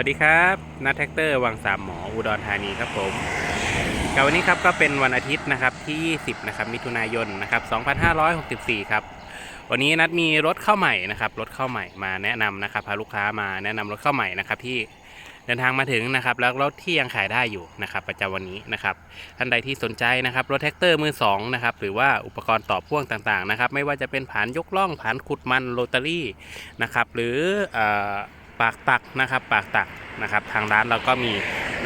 วัสดีครับนัทแท็กเตอร์วังสามหมออุดรธานีครับผมกับวันนี้ครับก็เป็นวันอาทิตย์นะครับที่ 20นะครับมิถุนายนนะครับ2564ครับวันนี้นัดมีรถเข้าใหม่นะครับรถเข้าใหม่มาแนะนำนะครับพาลูกค้ามาแนะนำรถเข้าใหม่นะครับที่เดินทางมาถึงนะครับแล้วรถที่ยังขายได้อยู่นะครับประจำวันนี้นะครับท่านใดที่สนใจนะครับรถแท็กเตอร์มือสองนะครับหรือว่าอุปกรณ์ต่อพ่วงต่างๆนะครับไม่ว่าจะเป็นผานยกล่องผานขุดมันโรตารี่นะครับหรืออ ปากตักนะครับ ปากตักนะครับ ทางร้านเราก็มี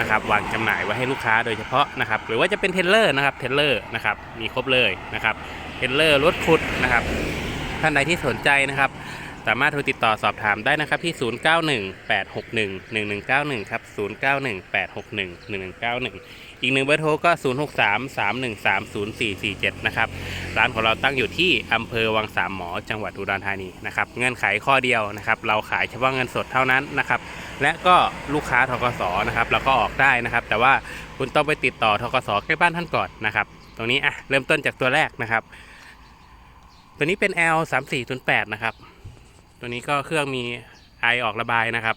นะครับวางจำหน่ายไว้ให้ลูกค้าโดยเฉพาะนะครับ หรือว่าจะเป็นเทเลอร์นะครับเทเลอร์นะครับมีครบเลยนะครับเทเลอร์รถขุดนะครับ ท่านใดที่สนใจนะครับสามารถโทรติดต่อสอบถามได้นะครับที่ 0918611191 ครับ 0918611191 อีกหนึ่งเบอร์โทรก็ 0633130447 นะครับ ร้านของเราตั้งอยู่ที่อำเภอวังสามหมอจังหวัดอุดรธานีนะครับ เงื่อนไขข้อเดียวนะครับ เราขายเฉพาะเงินสดเท่านั้นนะครับ และก็ลูกค้าทกสนะครับเราก็ออกได้นะครับ แต่ว่าคุณต้องไปติดต่อทกสใกล้บ้านท่านก่อนนะครับ ตรงนี้อะเริ่มต้นจากตัวแรกนะครับ ตัวนี้เป็น L 3 4 0 8นะครับ ตัวนี้ก็เครื่องมีไอออกระบายนะครับ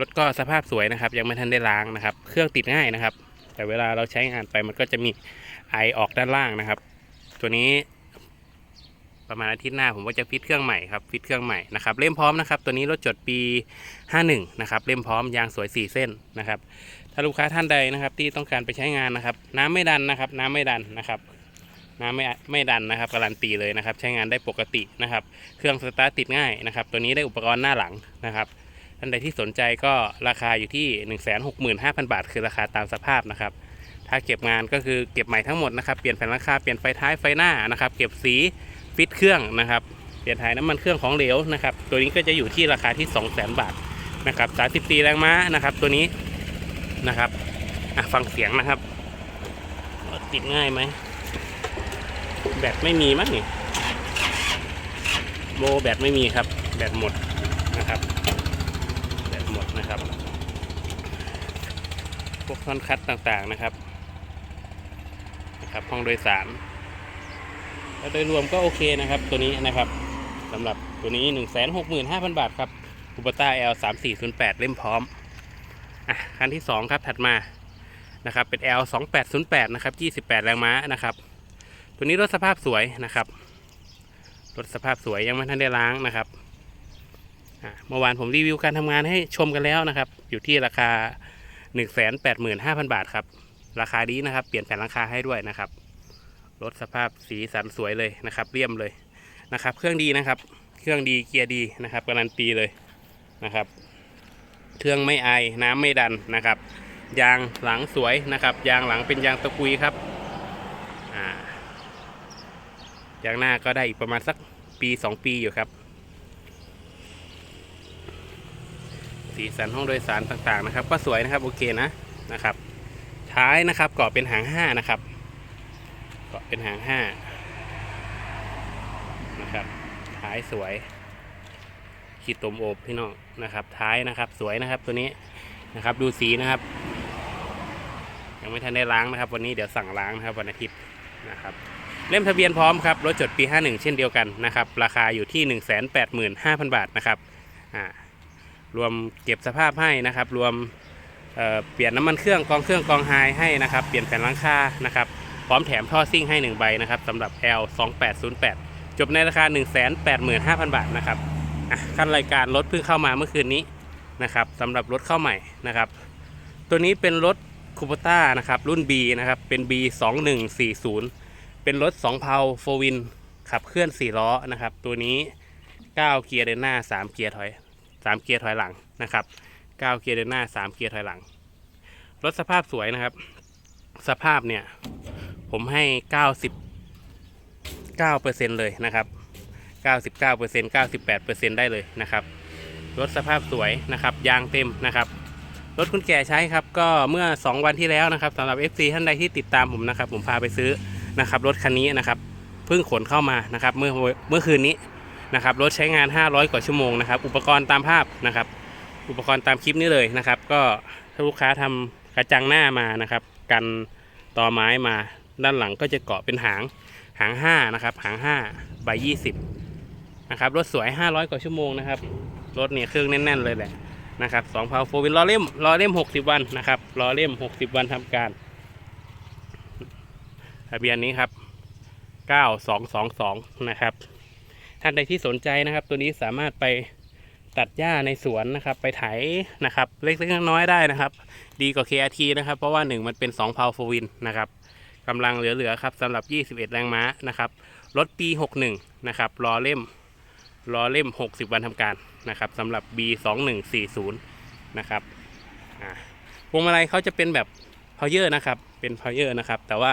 รถก็สภาพสวยนะครับ ยังไม่ทันได้ล้างนะครับ เครื่องติดง่ายนะครับ แต่เวลาเราใช้งานไปมันก็จะมีไอออกด้านล่างนะครับ ตัวนี้ ประมาณอาทิตย์หน้าผมก็จะฟิตเครื่องใหม่ครับฟิตเครื่องใหม่นะครับเล่มพร้อมนะครับ ตัวนี้รถจดปี 51 นะครับเล่มพร้อมยางสวย 4 เส้นนะครับ ถ้าลูกค้าท่านใดนะครับ ที่ต้องการไปใช้งานนะครับ น้ำไม่ดันนะครับ น้ำไม่ดันนะครับน้ำไม่ไม่ดันนะครับการันตีเลยนะครับ ใช้งานได้ปกตินะครับ เครื่องสตาร์ทติดง่ายนะครับ ตัวนี้ได้อุปกรณ์หน้าหลังนะครับ ท่านใดที่สนใจก็ราคาอยู่ที่ 165,000 บาท คือราคาตามสภาพนะครับ ถ้าเก็บงานก็คือเก็บใหม่ทั้งหมดนะครับ เปลี่ยนแผ่นหลังคา เปลี่ยนไฟท้าย ไฟหน้านะครับ เก็บสีฟิตเครื่องนะครับ เปลี่ยนถ่ายน้ำมันเครื่องของเหลวนะครับ ตัวนี้ก็จะอยู่ที่ราคาที่ 200,000 บาทนะครับ34แรงม้านะครับ ตัวนี้นะครับฟังเสียงนะครับ ติดง่ายไหม แบตไม่มีมั้งนี่โบแบตไม่มีครับ แบตหมดนะครับ นะครับ พวกท่อนคัดต่างๆนะครับนะครับห้องโดยสารแล้วโดยรวมก็โอเคนะครับตัวนี้นะครับสำหรับตัวนี้ 1 6 5 0 0 0 บาทครับอุปต้า L 3 4 0 8เล่มพร้อมอะคันที่ 2 ครับถัดมานะครับเป็น L 2 8 0 8นะครับ28 แรงม้านะครับ ตัวนี้รถสภาพสวยนะครับรถสภาพสวยยังไม่ทันได้ล้างนะครับ เมื่อวานผมรีวิวการทำงานให้ชมกันแล้วนะครับ อยู่ที่ราคา 185,000 บาทครับ ราคาดีนะครับ เปลี่ยนแผ่นหลังคาให้ด้วยนะครับรถสภาพสีสันสวยเลยนะครับ เรียมเลยนะครับ เครื่องดีนะครับ เครื่องดีเกียร์ดีนะครับการันตีเลยนะครับ เครื่องไม่ไอน้ำไม่ดันนะครับ ยางหลังสวยนะครับ ยางหลังเป็นยางตะกุยครับยางหน้าก็ได้อีกประมาณสักปี 2 ปีอยู่ครับ สีสันห้องโดยสารต่างๆนะครับ ก็สวยนะครับโอเคนะนะครับ ท้ายนะครับเกาะเป็นหางห้านะครับเกาะเป็นหางห้านะครับ ท้ายสวยขีดตมโอบพี่น้องนะครับ ท้ายนะครับ สวยนะครับตัวนี้นะครับ ดูสีนะครับ ยังไม่ทันได้ล้างนะครับ วันนี้เดี๋ยวสั่งล้างนะครับวันอาทิตย์นะครับเล่มทะเบียนพร้อมครับรถจดปี 51 เช่นเดียวกันนะครับ ราคาอยู่ที่ 185,000 บาทนะครับอ่า รวมเก็บสภาพให้นะครับ รวมเเปลี่ยนน้ำมันเครื่องกองเครื่องกองไฮให้นะครับ เปลี่ยนแผ่นหลังคานะครับ พร้อมแถมท่อซิ่งให้ 1 ใบนะครับสำหรับ L 2808จบในราคา 185,000 บาทนะครับขั้นรายการรถเพิ่งเข้ามาเมื่อคืนนี้นะครับสำหรับรถเข้าใหม่นะครับ ตัวนี้เป็นรถคูปต้านะครับรุ่น B นะครับเป็น B 2140เป็นรถ2เพาโฟวินขับเคลื่อน 4 ล้อนะครับ ตัวนี้ 9 เกียร์เดินหน้า 3 เกียร์ถอย 3 เกียร์ถอยหลังนะครับ 9 เกียร์เดินหน้า 3 เกียร์ถอยหลัง รถสภาพสวยนะครับ สภาพเนี่ยผมให้ 99%เลยนะครับ 99% 98%ได้เลยนะครับ รถสภาพสวยนะครับ ยางเต็มนะครับ รถคุณแก่ใช้ครับก็เมื่อ 2 วันที่แล้วนะครับสำหรับ FC ท่านใดที่ติดตามผมนะครับ ผมพาไปซื้อนะครับรถคันนี้นะครับ เพิ่งขนเข้ามานะครับเมื่อเมื่อคืนนี้ นะครับรถใช้งาน 500 กว่าชั่วโมงนะครับอุปกรณ์ตามภาพนะครับ อุปกรณ์ตามคลิปนี้เลยนะครับ ก็ถ้าลูกค้าทำกระจังหน้ามานะครับ กันต่อไม้มาด้านหลังก็จะเกาะเป็นหางหาง 5 นะครับ หาง5ใบ20นะครับรถสวย 500 กว่าชั่วโมงนะครับรถเนี่ยเครื่องแน่น ๆ เลยแหละนะครับสองเพาโฟวินล้อเล่มล้อเล่มหกสิบวันนะครับล้อเล่มหกสิบวันทำการทะเบียนนี้ครับเก้าสองสองสองนะครับ ท่านใดที่สนใจนะครับ ตัวนี้สามารถไปตัดหญ้าในสวนนะครับ ไปไถนะครับ เล็กๆน้อยๆได้นะครับ ดีกว่า KRT นะครับ เพราะว่าหนึ่งมันเป็น2เพาโฟวินนะครับกำลังเหลือๆครับสำหรับ 21 แรงม้านะครับรถปี 61 นะครับล้อเล่มล้อเล่ม 60 วันทำการนะครับสำหรับ B2140 นะครับพวงมาลัยเขาจะเป็นแบบพาวเยอร์นะครับ เป็นพาวเยอร์นะครับ แต่ว่า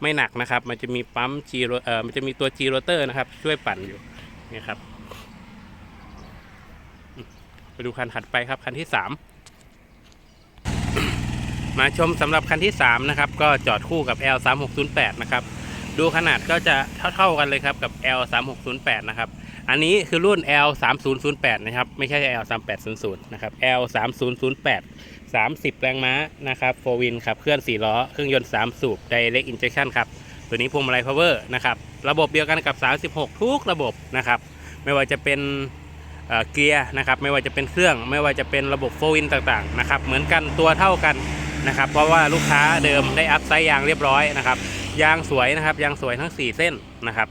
ไม่หนักนะครับ มันจะมีปั๊ม G เอ่อมันจะมีตัว G rotor นะครับ ช่วยปั่นอยู่ นี่ครับ ไปดูคันถัดไปครับ คันที่3มมาชมสำหรับคันที่3นะครับ ก็จอดคู่กับ L 3 6 0 8นะครับ ดูขนาดก็จะเท่าๆกันเลยครับกับ L 3 6 0 8นะครับ อันนี้คือรุ่น L 3 0 0 8นะครับ ไม่ใช่ L 3 8 0 0นะครับ L 3 0 0 8 30 แรงม้านะครับโฟวินขับเคลื่อน 4 ล้อ เครื่องยนต์ 3 สูบ Direct Injection ครับ ตัวนี้พวงมาลัย Power นะครับ ระบบเดียวกันกับ 36 ทุกระบบนะครับ ไม่ว่าจะเป็นเเกียร์นะครับ ไม่ว่าจะเป็นเครื่อง ไม่ว่าจะเป็นระบบโฟวินต่างๆนะครับ เหมือนกันตัวเท่ากันนะครับ เพราะว่าลูกค้าเดิมได้อัพไซด์ยางเรียบร้อยนะครับ ยางสวยนะครับ ยางสวยทั้ง 4 เส้นนะครับ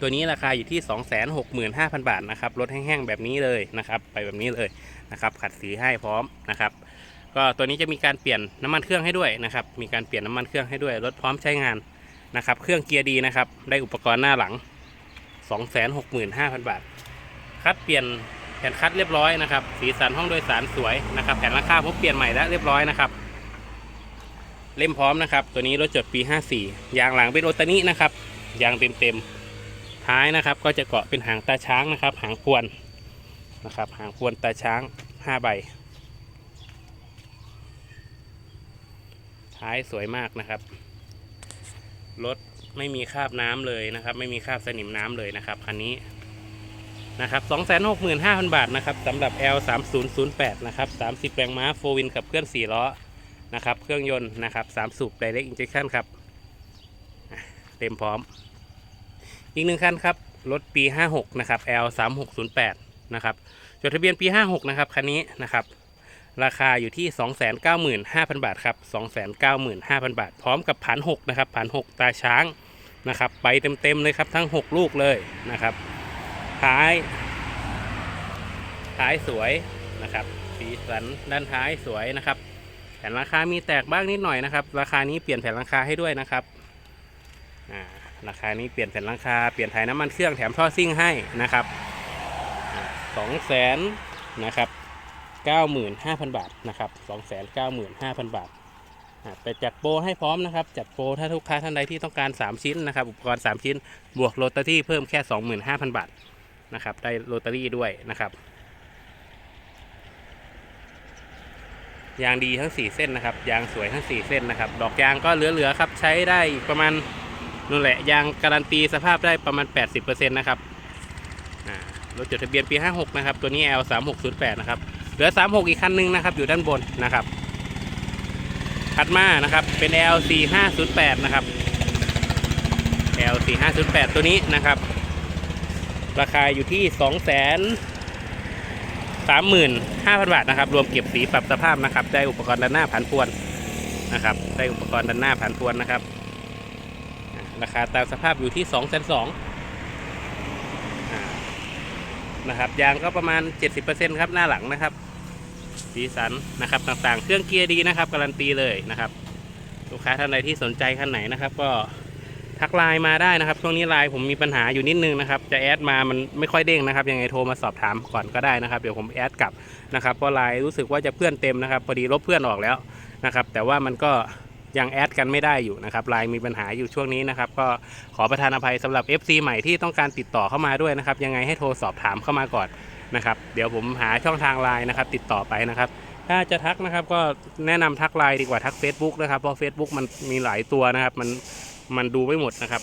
ตัวนี้ราคาอยู่ที่ 265,000 บาทนะครับ รถแห้งๆแบบนี้เลยนะครับ ไปแบบนี้เลยนะครับ ขัดสีให้พร้อมนะครับก็ตัวนี้จะมีการเปลี่ยนน้ำมันเครื่องให้ด้วยนะครับ มีการเปลี่ยนน้ำมันเครื่องให้ด้วย รถพร้อมใช้งาน นะครับ เครื่องเกียร์ดีนะครับ ได้อุปกรณ์หน้าหลัง 265,000 บาท คัดเปลี่ยนแผ่นคัดเรียบร้อยนะครับ สีสันห้องโดยสารสวยนะครับ แผ่นราคาผมเปลี่ยนใหม่แล้วเรียบร้อยนะครับ เล่มพร้อมนะครับ ตัวนี้รถจดปี 54 ยางหลังเป็นโอตานินะครับ ยางเต็มๆท้ายนะครับ ก็จะเกาะเป็นหางตาช้างนะครับ หางพวนนะครับ หางพวนตาช้าง 5 ใบ ท้ายสวยมากนะครับ รถไม่มีคราบน้ำเลยนะครับ ไม่มีคราบสนิมน้ำเลยนะครับคันนี้นะครับ265,000บาทนะครับสำหรับ L 3 0 0 8นะครับ30แรงม้าโฟวินกับเคลื่อน4ล้อนะครับเครื่องยนต์นะครับ3สูบ Direct Injection ครับเต็มพร้อม อีกหนึ่งคันครับรถปี 56 นะครับ L 3 6 0 8 นะครับ จดทะเบียนปี 56 นะครับ คันนี้นะครับ ราคาอยู่ที่ 295,000 บาทครับ 295,000 บาท พร้อมกับผัน6นะครับผัน6ตาช้างนะครับ ไปเต็มๆเลยครับทั้ง 6 ลูกเลยนะครับ ท้าย ท้ายสวยนะครับ สีสันด้านท้ายสวยนะครับ แผ่นราคามีแตกบ้างนิดหน่อยนะครับ ราคานี้เปลี่ยนแผ่นราคาให้ด้วยนะครับราคานี้เปลี่ยนแผ่นราคาเปลี่ยนถ่ายน้ำมันเครื่องแถมท่อซิ่งให้นะครับสองแสนนะครับ 95,000 บาทนะครับ295,000 บาทอะแต่จัดโปรให้พร้อมนะครับ จัดโปรถ้าลูกค้าท่านใดที่ต้องการ 3 ชิ้นนะครับ อุปกรณ์ 3 ชิ้น บวกโรตารี่เพิ่มแค่ 25,000 บาทนะครับ ได้โรตารี่ด้วยนะครับ ยางดีทั้ง 4 เส้นนะครับ ยางสวยทั้ง 4 เส้นนะครับ ดอกยางก็เหลือๆครับ ใช้ได้อีกประมาณนู่นแหละ ยางการันตีสภาพได้ประมาณ 80%นะครับรถจดทะเบียนปี 56 นะครับ ตัวนี้ L 3 6 0 8 นะครับ เหลือ 36 อีกคันหนึงนะครับ อยู่ด้านบนนะครับถัดมานะครับเป็น L 4 5 0 8นะครับ L 4 5 0 8ตัวนี้นะครับ ราคาอยู่ที่ 2 3 5 0 0 0 บาทนะครับ รวมเก็บสีปรับสภาพนะครับ ได้อุปกรณ์ด้านหน้าผันพวนนะครับ ได้อุปกรณ์ด้านหน้าผันพวนนะครับ ราคาตามสภาพอยู่ที่ 2 2 0 0 0นะครับ ยางก็ประมาณ 70%ครับ หน้าหลังนะครับ สีสันนะครับต่างๆ เครื่องเกียร์ดีนะครับการันตีเลยนะครับ ลูกค้าท่านใดที่สนใจคันไหนนะครับ ก็ทักไลน์มาได้นะครับช่วงนี้ไลน์ผมมีปัญหาอยู่นิดนึงนะครับ จะแอดมามันไม่ค่อยเด้งนะครับยังไงโทรมาสอบถามก่อนก็ได้นะครับ เดี๋ยวผมแอดกลับนะครับเพราะไลน์รู้สึกว่าจะเพื่อนเต็มนะครับ พอดีลบเพื่อนออกแล้วนะครับ แต่ว่ามันก็ยังแอดกันไม่ได้อยู่นะครับไลน์มีปัญหาอยู่ช่วงนี้นะครับ ก็ขอประทานอภัยสำหรับ FC ใหม่ที่ต้องการติดต่อเข้ามาด้วยนะครับ ยังไงให้โทรสอบถามเข้ามาก่อน นะครับเดี๋ยวผมหาช่องทางไลน์นะครับติดต่อไปนะครับ ถ้าจะทักนะครับก็แนะนำทักไลน์ดีกว่าทัก Facebook นะครับเพราะ Facebook มันมีหลายตัวนะครับมันมันดูไม่หมดนะครับ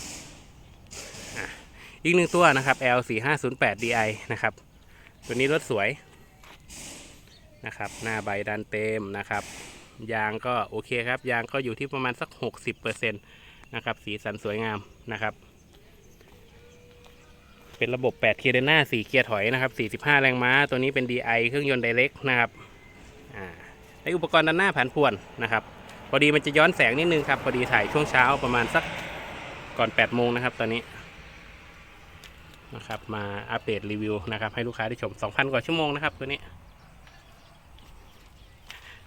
อีกหนึ่งตัวนะครับ L 4 5 0 8 Di นะครับตัวนี้รถสวยนะครับหน้าใบดันเต็มนะครับยางก็โอเคครับยางก็อยู่ที่ประมาณสัก 60%นะครับสีสันสวยงามนะครับ เป็นระบบ 8 เกียร์เดินหน้า 4 เกียร์ถอยนะครับ 45 แรงม้า ตัวนี้เป็น DI เครื่องยนต์ไดเรกนะครับอ่ในอุปกรณ์ด้านหน้าผันพ่วนนะครับ พอดีมันจะย้อนแสงนิดนึงครับ พอดีถ่ายช่วงเช้าประมาณสักก่อน 8 โมงนะครับ ตอนนี้นะครับ มาอัปเดตรีวิวนะครับ ให้ลูกค้าได้ชม 2,000 กว่าชั่วโมงนะครับตัวนี้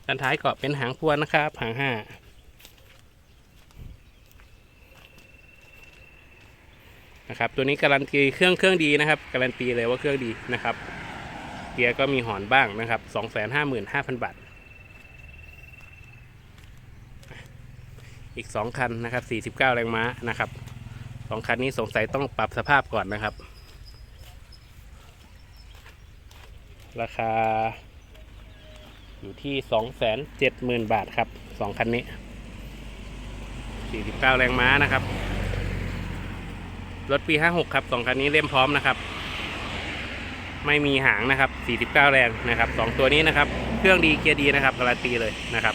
ด้านท้ายเกาะเป็นหางพวนนะครับ หาง 5 นะครับตัวนี้การันตีเครื่องเครื่องดีนะครับการันตีเลยว่าเครื่องดีนะครับ เกียร์ก็มีหอนบ้างนะครับ255,000 บาท อีก 2 คันนะครับ 49 แรงม้านะครับสองคันนี้สงสัยต้องปรับสภาพก่อนนะครับ ราคา อยู่ที่ 270,000 บาทครับสองคันนี้ 49 แรงม้านะครับ รถปี 56 ครับสองคันนี้เล่มพร้อมนะครับ ไม่มีหางนะครับ 49 แรงนะครับสองตัวนี้นะครับ เครื่องดีเกียร์ดีนะครับการันตีเลยนะครับ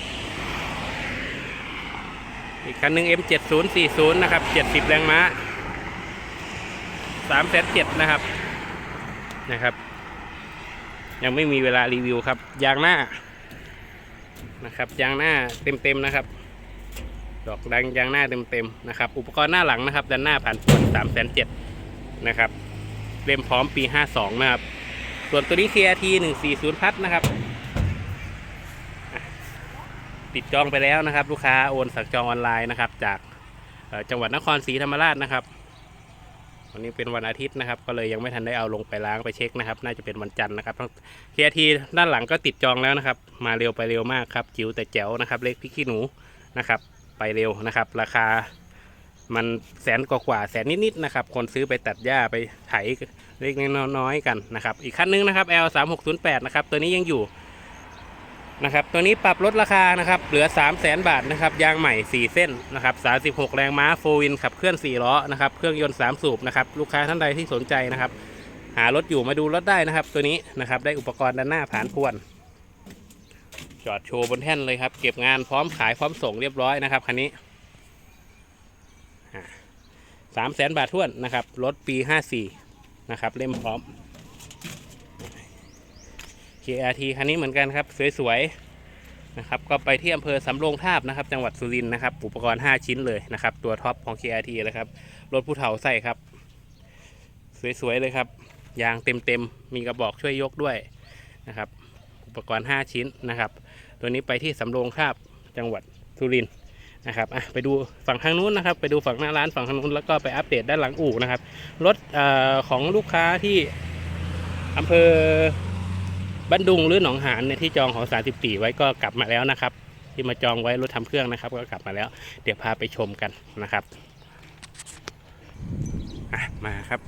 อีกคันหนึ่ง M7040 นะครับ 70 แรงม้า3เจ็ดนะครับนะครับ ยังไม่มีเวลารีวิวครับ ยางหน้านะครับ ยางหน้าเต็มๆนะครับ ดอกดังยางหน้าเต็มๆนะครับ อุปกรณ์หน้าหลังนะครับด้านหน้าผ่านป่วน3 7 0 0 0นเจ็ดนะครับเล่มพร้อมปี52นะครับ ส่วนตัวนี้ KRT 140พัดนะครับติดจองไปแล้วนะครับ ลูกค้าโอนสั่งจองออนไลน์นะครับ จากจังหวัดนครศรีธรรมราชนะครับวันนี้เป็นวันอาทิตย์นะครับ ก็เลยยังไม่ทันได้เอาลงไปล้างไปเช็คนะครับ น่าจะเป็นวันจันทร์นะครับทั้ง KRT ด้านหลังก็ติดจองแล้วนะครับ มาเร็วไปเร็วมากครับจิ๋วแต่แจ๋วนะครับ เล็กพริกขี้หนูนะครับ ไปเร็วนะครับ ราคามันแสนกว่ากว่าแสนนิดๆนะครับ คนซื้อไปตัดหญ้าไปไถเล็กน้อยๆกันนะครับ อีกคันนึงนะครับ L 3 6 0 8นะครับ ตัวนี้ยังอยู่นะครับ ตัวนี้ปรับลดราคานะครับ เหลือ 3 0 0แสนบาทนะครับ ยางใหม่ 4 เส้นนะครับ 36 แรงม้าโฟวินขับเคลื่อน 4 ล้อนะครับ เครื่องยนต์ 3 สูบนะครับ ลูกค้าท่านใดที่สนใจนะครับ หารถอยู่มาดูรถได้นะครับ ตัวนี้นะครับ ได้อุปกรณ์ด้านหน้าผ่านพวน จอดโชว์บนแท่นเลยครับ เก็บงานพร้อมขายพร้อมส่งเรียบร้อยนะครับคันนี้สามแสนบาทท้วนนะครับ รถปีห้าสี่นะครับ เล่มพร้อม KRT คันนี้เหมือนกันครับ สวยๆนะครับ ก็ไปที่อำเภอสำโรงทาบนะครับ จังหวัดสุรินทร์นะครับ อุปกรณ์ 5 ชิ้นเลยนะครับ ตัวท็อปของ KRT เลยครับ รถผู้เฒ่าใส่ครับ สวยๆเลยครับ ยางเต็มๆ มีกระบอกช่วยยกด้วยนะครับ อุปกรณ์ 5 ชิ้นนะครับ ตัวนี้ไปที่สำโรงทาบจังหวัดสุรินทร์นะครับอะไปดูฝั่งทางนู้นนะครับ ไปดูฝั่งหน้าร้านฝั่งทางนู้นแล้วก็ไปอัปเดตด้านหลังอู่นะครับ รถอของลูกค้าที่อำเภอบ้านดุงหรือหนองหานเนี่ยที่จองของ34ไว้ก็กลับมาแล้วนะครับ ที่มาจองไว้รถทำเครื่องนะครับ ก็กลับมาแล้ว เดี๋ยวพาไปชมกันนะครับอะมาครับ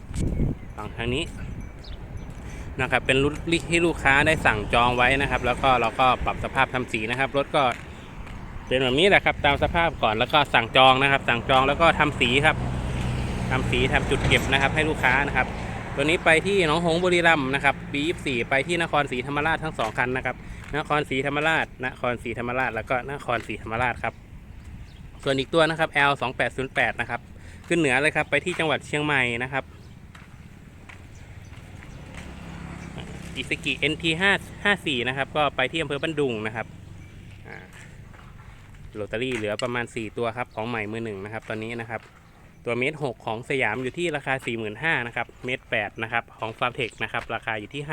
ฝั่งทางนี้ นะครับเป็นรุ่นที่ลูกค้าได้สั่งจองไว้นะครับ แล้วก็เราก็ปรับสภาพทำสีนะครับ รถก็เป็นแบบนี้แหละครับ ตามสภาพก่อนแล้วก็สั่งจองนะครับ สั่งจองแล้วก็ทำสีครับทำสีทำจุดเก็บนะครับ ให้ลูกค้านะครับ ตัวนี้ไปที่หนองหงบุรีรัมย์นะครับปี24ไปที่นครศรีธรรมราชทั้งสองคันนะครับ นครศรีธรรมราช นครศรีธรรมราช แล้วก็นครศรีธรรมราชครับ ส่วนอีกตัวนะครับ L 2 8 0 8นะครับ ขึ้นเหนือเลยครับ ไปที่จังหวัดเชียงใหม่นะครับ อิสกิ NT 5 54นะครับ ก็ไปที่อำเภอบ้านดุงนะครับอ่าโรตารี่เหลือประมาณ 4 ตัวครับ ของใหม่มือหนึ่งนะครับ ตอนนี้นะครับ ตัวเมตรหกของสยามอยู่ที่ราคา 45,000นะครับ เมตร8นะครับ ของฟาร์มเทคนะครับ ราคาอยู่ที่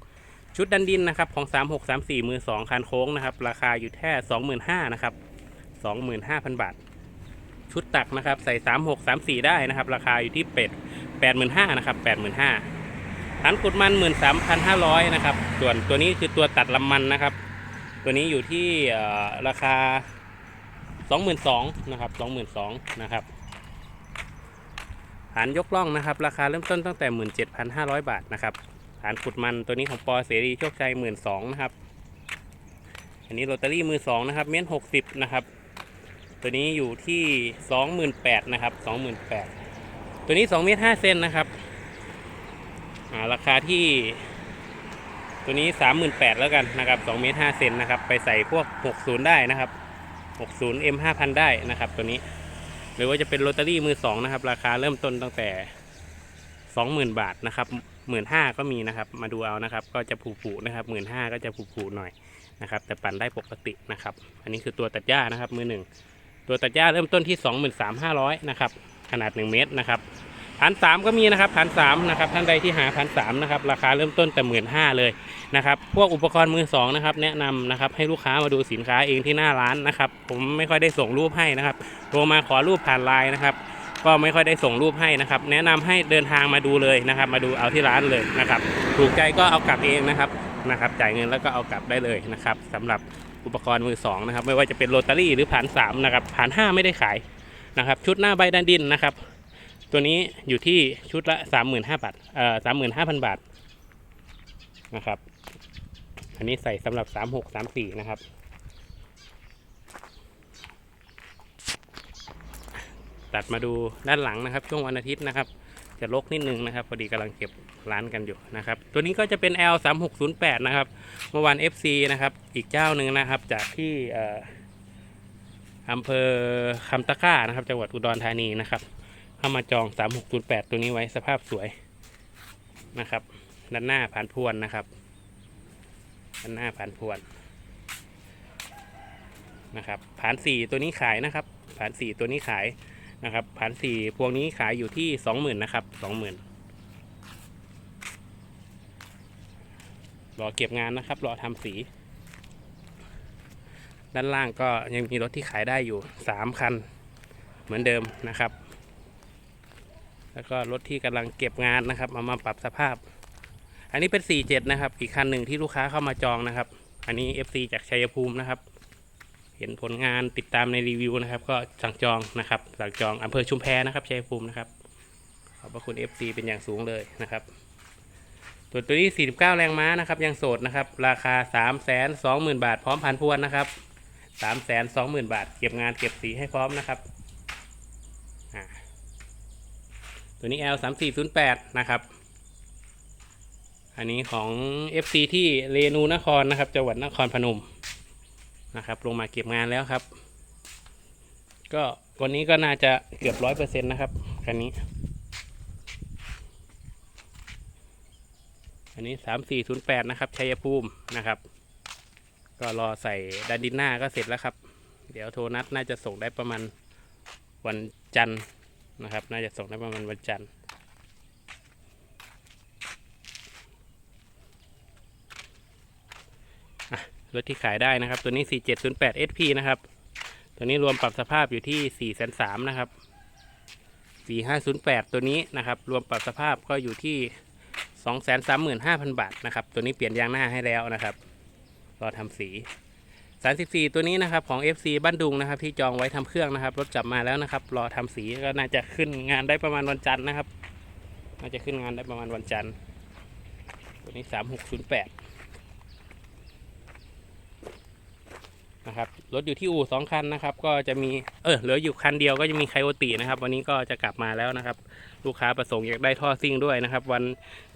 56,000 ชุดดันดินนะครับ ของ 3634 มือ 2 คันโค้งนะครับ ราคาอยู่แค่ 25,000นะครับ 25,000 บาท ชุดตักนะครับ ใส่ 3634 ได้นะครับ ราคาอยู่ที่เป็ด85,000นะครับ85,000 ฐานขุดมัน13,500นะครับ ส่วนตัวนี้คือตัวตัดลำมันนะครับ ตัวนี้อยู่ที่เอ่อราคา22,000นะครับ22,000นะครับฐานยกล่องนะครับ ราคาเริ่มต้นตั้งแต่17,500บาทนะครับฐานขุดมันตัวนี้ของปอเสรีโชคชัย12,000นะครับ อันนี้โรตารี่มือ2นะครับ เมตร60นะครับ ตัวนี้อยู่ที่28,000นะครับ28,000ตัวนี้2เมตร5เซนนะครับ ราคาที่ตัวนี้ 38,000แล้วกันนะครับ2เมตร5เซนนะครับ ไปใส่พวก 60 ได้นะครับ 60 M 5,000 ได้นะครับ ตัวนี้ หรือว่าจะเป็นโรตารี่มือ2นะครับ ราคาเริ่มต้นตั้งแต่สองหมื่นบาทนะครับหมื่นห้าก็มีนะครับ มาดูเอานะครับ ก็จะผูๆนะครับหมื่นห้าก็จะผูๆหน่อยนะครับ แต่ปั่นได้ปกตินะครับ อันนี้คือตัวตัดหญ้านะครับมือหนึ่งตัวตัดหญ้าเริ่มต้นที่ 23,500นะครับ ขนาด 1 เมตรนะครับ พันสามก็มีนะครับพันสามนะครับท่านใดที่หาพันสามนะครับราคาเริ่มต้นแต่หมื่นห้าเลยนะครับพวกอุปกรณ์มือสองนะครับแนะนำนะครับให้ลูกค้ามาดูสินค้าเองที่หน้าร้านนะครับผมไม่ค่อยได้ส่งรูปให้นะครับโทรมาขอรูปผ่านไลน์นะครับก็ไม่ค่อยได้ส่งรูปให้นะครับ แนะนำให้เดินทางมาดูเลยนะครับ มาดูเอาที่ร้านเลยนะครับ ถูกใจก็เอากลับเองนะครับนะครับ จ่ายเงินแล้วก็เอากลับได้เลยนะครับสำหรับอุปกรณ์มือสองนะครับ ไม่ว่าจะเป็นโรตารี่หรือผ่านสามนะครับผ่านห้าไม่ได้ขายนะครับ ชุดหน้าใบดันดินนะครับ ตัวนี้อยู่ที่ชุดละสามหมื่นห้าบาทเอ่อสามหมื่นห้าพันบาทนะครับ อันนี้ใส่สำหรับสามหกสามสี่นะครับ ตัดมาดูด้านหลังนะครับ ช่วงวันอาทิตย์นะครับ จะลกนิดนึงนะครับ พอดีกำลังเก็บร้านกันอยู่นะครับ ตัวนี้ก็จะเป็น L 3 6 0 8นะครับ เมื่อวาน FC นะครับ อีกเจ้าหนึ่งนะครับ จากที่อำเภอคำตะก้านะครับ จังหวัดอุดรธานีนะครับ เข้ามาจอง 3608 ตัวนี้ไว้สภาพสวยนะครับ ด้านหน้าผ่านพวนนะครับ ด้านหน้าผ่านพวนนะครับผ่านสีตัวนี้ขายนะครับผ่านสีตัวนี้ขายนะครับพันสีพวงนี้ขายอยู่ที่สองหมื่นนะครับสองหมื่นรอเก็บงานนะครับ รอทำสี ด้านล่างก็ยังมีรถที่ขายได้อยู่สามคัน เหมือนเดิมนะครับ แล้วก็รถที่กำลังเก็บงานนะครับเอามาปรับสภาพ อันนี้เป็น 47 นะครับ อีกคันหนึ่งที่ลูกค้าเข้ามาจองนะครับ อันนี้ FC จากชัยภูมินะครับ เห็นผลงานติดตามในรีวิวนะครับ ก็สั่งจองนะครับ สั่งจองอำเภอชุมแพนะครับชัยภูมินะครับ ขอบพระคุณ FC เป็นอย่างสูงเลยนะครับตัวตัวนี้ 49 แรงม้านะครับ ยังโสดนะครับ ราคา 3 2 0 0 0 0 บาท พร้อมพันพวนนะครับ 3 2 0 0 0 0 บาท เก็บงานเก็บสีให้พร้อมนะครับอ่า ตัวนี้ L 3 4 0 8นะครับ อันนี้ของ FC ที่เรนูนครนะครับจังหวัดนครพนมนะครับ ลงมาเก็บงานแล้วครับ ก็วันนี้ก็น่าจะเกือบร้อยเปอร์เซ็นต์นะครับคันนี้ อันนี้สามสี่ศูนย์แปดนะครับชัยภูมินะครับ ก็รอใส่ดันดินหน้าก็เสร็จแล้วครับ เดี๋ยวโทรนัดน่าจะส่งได้ประมาณวันจันทร์ นะครับ น่าจะส่งได้ประมาณวันจันทร์รถที่ขายได้นะครับ ตัวนี้ 4708 SP นะครับ ตัวนี้รวมปรับสภาพอยู่ที่ 4 3 0 0นะครับ 4508 ตัวนี้นะครับ รวมปรับสภาพก็อยู่ที่ 235,000 บาทนะครับ ตัวนี้เปลี่ยนยางหน้าให้แล้วนะครับ รอทำสี 34 ตัวนี้นะครับของ FC บ้านดุงนะครับที่จองไว้ทำเครื่องนะครับรถจับมาแล้วนะครับรอทำสีก็น่าจะขึ้นงานได้ประมาณวันจันทร์นะครับ น่าจะขึ้นงานได้ประมาณวันจันทร์ตัวนี้ 3608 นะครับรถอยู่ที่อู่สองคันนะครับ ก็จะมีเออเหลืออยู่คันเดียวก็จะมีไคโอตินะครับ วันนี้ก็จะกลับมาแล้วนะครับ ลูกค้าประสงค์อยากได้ท่อซิ่งด้วยนะครับ วัน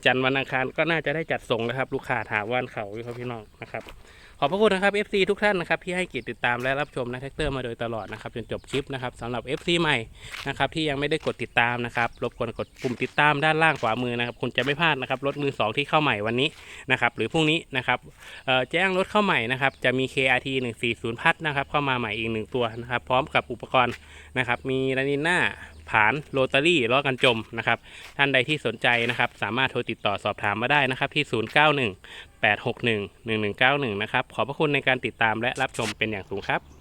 จันทร์วันอังคารก็น่าจะได้จัดส่งนะครับ ลูกค้าถามวันเขาครับพี่น้องนะครับ ขอบพระคุณนะครับ FC ทุกท่านนะครับที่ให้เกียรติติดตามและรับชมนะแท็กเตอร์มาโดยตลอดนะครับจนจบคลิปนะครับสำหรับ FC ใหม่นะครับที่ยังไม่ได้กดติดตามนะครับรบกวนกดปุ่มติดตามด้านล่างขวามือนะครับคุณจะไม่พลาดนะครับรถมือสองที่เข้าใหม่วันนี้นะครับหรือพรุ่งนี้นะครับแจ้งรถเข้าใหม่นะครับจะมี KRT 140พัดนะครับ เข้ามาใหม่อีกหนึ่งตัวนะครับ พร้อมกับอุปกรณ์นะครับ มีลานิน่าผานโรตารี่ล้อกันจมนะครับท่านใดที่สนใจนะครับ สามารถโทรติดต่อสอบถามมาได้นะครับที่ 091 861 1191 นะครับ ขอบพระคุณในการติดตามและรับชมเป็นอย่างสูงครับ